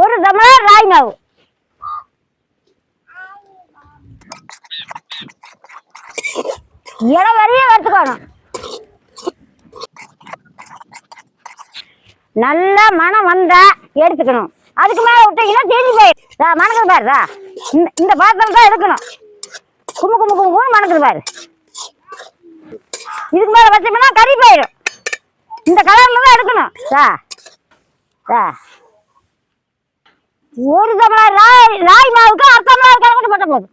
ஒரு தமிழர் ராய் மாவு இடம் வரைய வறுத்துக்கணும். நல்ல மனம் வந்தா எடுத்துக்கணும். அதுக்கு மேல விட்டீங்கன்னா தேஞ்சு போயிடும் மணக்குது பாருதா இந்த இந்த பாத்திரம் தான் எடுக்கணும். கும்பு கும்பு கும்பு கும்பு மணக்குது பாரு. இதுக்கு மேல வச்சோம்னா கறி போயிடும் இந்த கலர்ல தான் எடுக்கணும். சா சா ஒரு தமிழர் ராய் ராய் மாவுக்கு அரை தமிழர் கலக்கட்டு போட்ட போதும்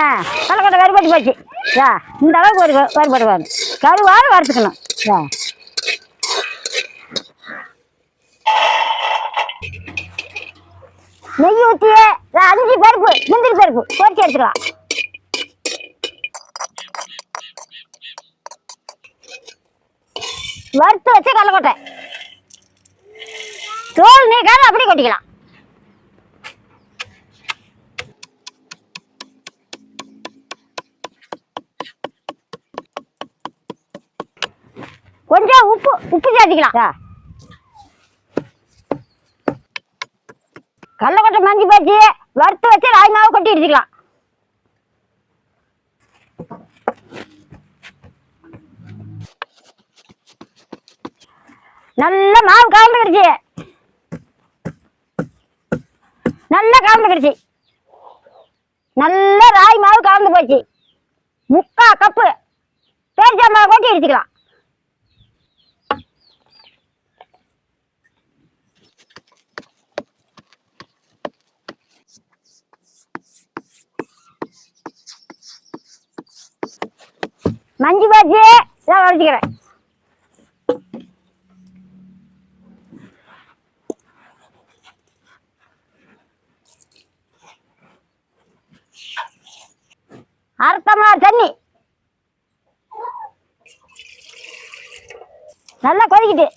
ஆ கலக்கட்டை கருப்பட்டு போச்சு. ஆ இந்த அளவுக்கு ஒரு கருப்பட்டு வரும் கருவாறு வறுத்துக்கணும். ஆ நெய் ஊற்றி அஞ்சு பருப்பு முந்திரி பருப்பு பொறிச்சு எடுத்துக்கலாம். வறுத்து வச்ச கடலக்கொட்டை தோல் நீக்காத அப்படியே கொட்டிக்கலாம். கொஞ்சம் உப்பு உப்பு சேர்த்துக்கலாம். கடலக்கொட்டை மஞ்சி போச்சு. வறுத்து வச்சு ராய் மாவு கொட்டி எடுத்துக்கலாம் நல்ல மாவு கலந்து கிடச்சி. நல்ல கலந்து கிடச்சி. நல்ல ராய் மாவு கலந்து போச்சு. முக்கா கப்பு. பேரிச்சம்பழம் கொட்டி எடுத்துக்கலாம் மஞ்சு பாச்சு. இதான் அறுத்தமா தண்ணி நல்லா கொதிக்கிட்டு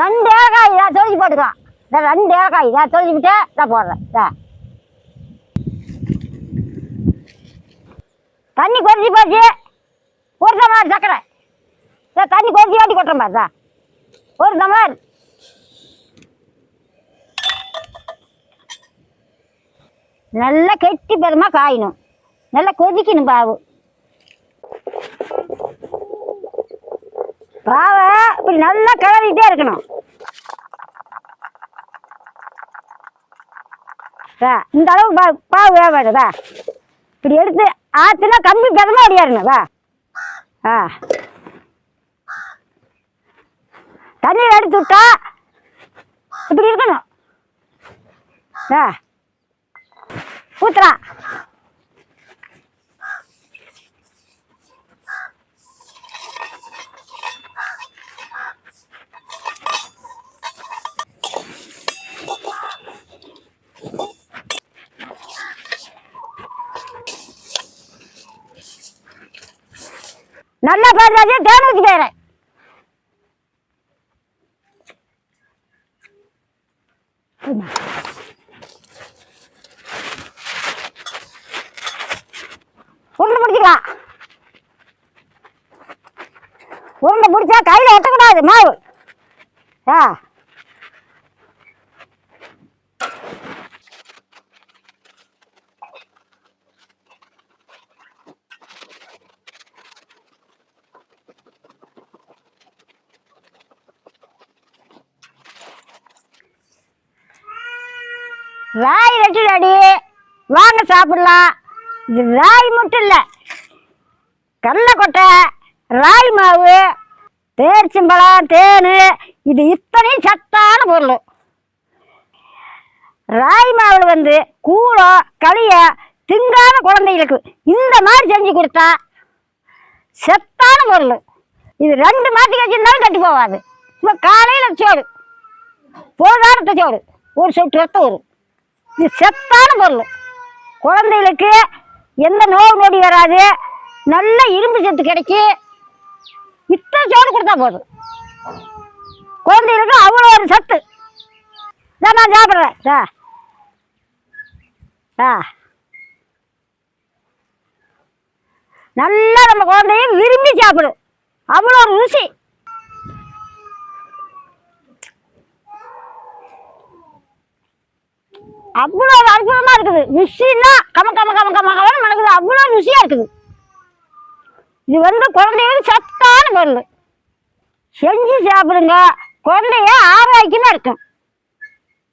ரெண்டு ஏலக்காய் இதை தொழிச்சு போட்டுக்கலாம். இந்த ரெண்டு ஏலக்காய் இதை தொழிச்சு விட்டு இதை போடுறேன். இதை. தண்ணி கொதிச்சு போச்சு. ஒரு டம்ளர் சக்கரை இதை தண்ணி கொதிச்சு வாட்டி கொட்டுறேன் பாரு ஒரு டம்ளர். நல்லா கெட்டி பதமாக காயணும். நல்லா கொதிக்கணும் பாவு. பாவை இப்படி நல்லா கிளறிட்டே இருக்கணும். வா, இந்த அளவு பா பாவு வேவாடு வா. இப்படி எடுத்து ஆற்றுனா கம்பி பதமாக அடியாருங்க வா. ஆ தண்ணியில் எடுத்து விட்டா இப்படி இருக்கணும். ஆ ஊத்துறா நல்லா பாருங்க தேன் ஊற்றி போயிடுறேன் உருண்டை பிடிச்சிக்கலாம் உருண்டை பிடிச்சா கையில் ஒட்டக்கூடாது மாவு. ஆ. வாய் வெட்டி வாங்க சாப்பிடலாம். இது ராய் மட்டும் இல்லை. கடலைக்கொட்டை ராய் மாவு பேரிச்சம்பழம் தேன் இது இத்தனையும் சத்தான பொருள் ராய் மாவில் வந்து கூழோ களியோ திங்காத குழந்தைகளுக்கு இந்த மாதிரி செஞ்சு கொடுத்தா செத்தான பொருள் இது ரெண்டு மாற்றி வச்சிருந்தாலும் கட்டி போகாது. இப்போ காலையில் சோறு போதாரத்தை சோறு ஒரு சொட்டு ரத்தம் வரும். இது செத்தான பொருள் குழந்தைகளுக்கு எந்த நோவு நொடி வராது. நல்ல இரும்பு சத்து கிடைக்கி இத்தனை சோறு கொடுத்தா போதும். குழந்தைகளுக்கு அவ்வளோ ஒரு சத்து. தான் நான் சாப்பிட்றேன். ஆ ஆ நல்லா நம்ம குழந்தையும் விரும்பி சாப்பிடும் அவ்வளோ ருசி. அவ்வளோ அற்புதமாக இருக்குது. ருசின்னா கம கம கம கம கமன்னு மணக்குது அவ்வளோ ருசியாக இருக்குது. இது வந்து குழந்தைகளுக்கு சத்தான பொருள். செஞ்சு சாப்பிடுங்க. குழந்தைய ஆரோக்கியமா இருக்கும்.